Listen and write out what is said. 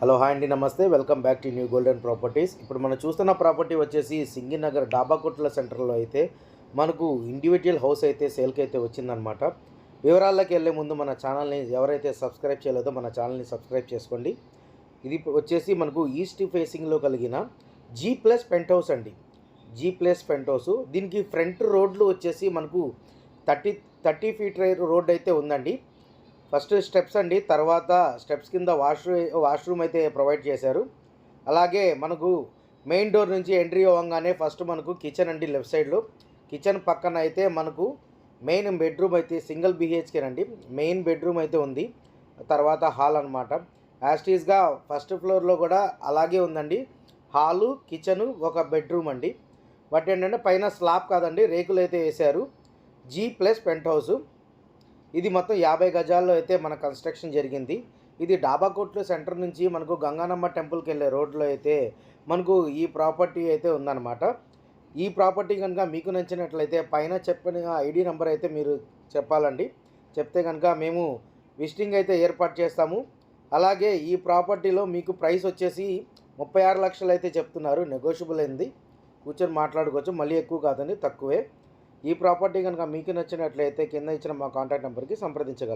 Hello hi అండి నమస్తే. Welcome back to New Golden Properties. ఇప్పుడు మనం చూస్తున్న ప్రాపర్టీ వచ్చేసి సింగినగర్ డాబాకొట్ల సెంటర్లో అయితే మనకు ఇండివిజువల్ హౌస్ అయితే సేల్కి అయితే వచ్చిందనమాట వివరాల్లోకి వెళ్ళే ముందు మన ఛానల్ని ఎవరైతే సబ్స్క్రైబ్ చేయలేదో మన ఛానల్ని సబ్స్క్రైబ్ చేసుకోండి. ఇది వచ్చేసి మనకు ఈస్ట్ ఫేసింగ్లో కలిగిన జీ ప్లస్ పెంట్ హౌస్ అండి. G plus pent house. దీనికి ఫ్రంట్ రోడ్లు వచ్చేసి మనకు థర్టీ థర్టీ ఫీట్ రోడ్ అయితే ఉందండి. ఫస్ట్ స్టెప్స్ అండి తర్వాత స్టెప్స్ కింద వాష్రూమ్ వాష్రూమ్ అయితే ప్రొవైడ్ చేశారు. అలాగే మనకు మెయిన్ డోర్ నుంచి ఎంట్రీ అవ్వగానే ఫస్ట్ మనకు కిచెన్ అండి లెఫ్ట్ సైడ్లో కిచెన్ పక్కన అయితే మనకు మెయిన్ బెడ్రూమ్ అయితే సింగిల్ బిహెచ్కే అండి మెయిన్ బెడ్రూమ్ అయితే ఉంది. తర్వాత హాల్ అనమాట యాస్టీస్గా ఫస్ట్ ఫ్లోర్లో కూడా అలాగే ఉందండి. హాలు కిచెను ఒక బెడ్రూమ్ అండి. బట్ ఏంటంటే పైన స్లాబ్ కాదండి రేకులు అయితే వేశారు. G plus pent house. ఇది మొత్తం యాభై గజాల్లో అయితే మన కన్స్ట్రక్షన్ జరిగింది. ఇది డాబా కోట్లు సెంటర్ నుంచి మనకు గంగానమ్మ టెంపుల్కి వెళ్ళే రోడ్లో అయితే మనకు ఈ ప్రాపర్టీ అయితే ఉందన్నమాట. ఈ ప్రాపర్టీ కనుక మీకు నచ్చినట్లయితే పైన చెప్పిన ఐడి నెంబర్ అయితే మీరు చెప్పాలండి. చెప్తే కనుక మేము విజిటింగ్ అయితే ఏర్పాటు చేస్తాము. అలాగే ఈ ప్రాపర్టీలో మీకు ప్రైస్ వచ్చేసి ముప్పై ఆరు లక్షలు అయితే చెప్తున్నారు. నెగోషియబుల్ అయింది. కూర్చొని మాట్లాడుకోవచ్చు. మళ్ళీ ఎక్కువ కాదండి తక్కువే. ఈ ప్రాపర్టీ కనుక మీకు నచ్చినట్లయితే కింద ఇచ్చిన మా కాంటాక్ట్ నెంబర్కి సంప్రదించగలరు.